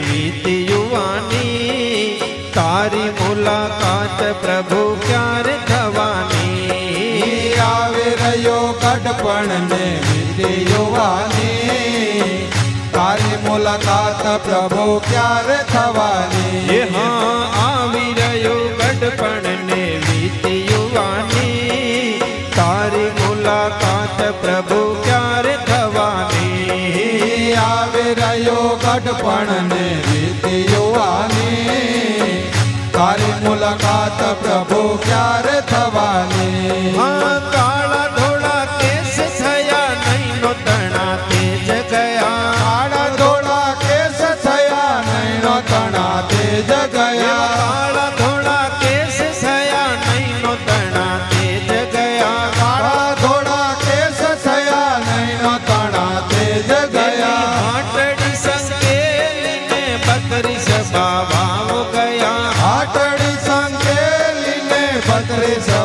बीत युवानी, तारी मुलाकात प्रभु प्यार थवानी आवे रो कटपण में बीत युवानी, तारी मुलाकात प्रभु प्यार করে যা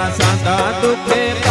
મારા સાંધા દુખે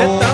됐다.